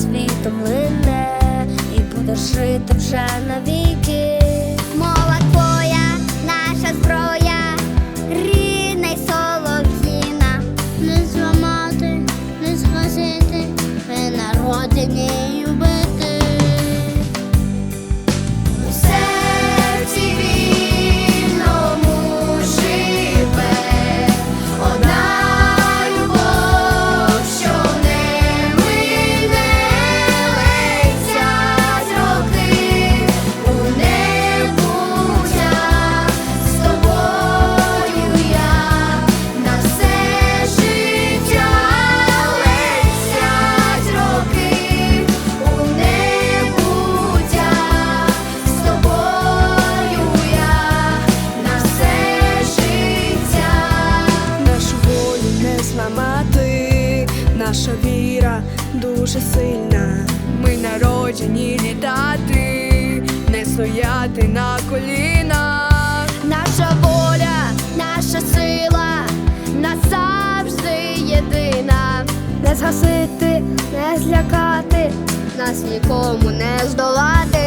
світом лине, і будеш жити вже навіки. Наша віра дуже сильна. Ми народжені літати, не стояти на колінах. Наша воля, наша сила назавжди єдина. Не згасити, не злякати, нас нікому не здолати.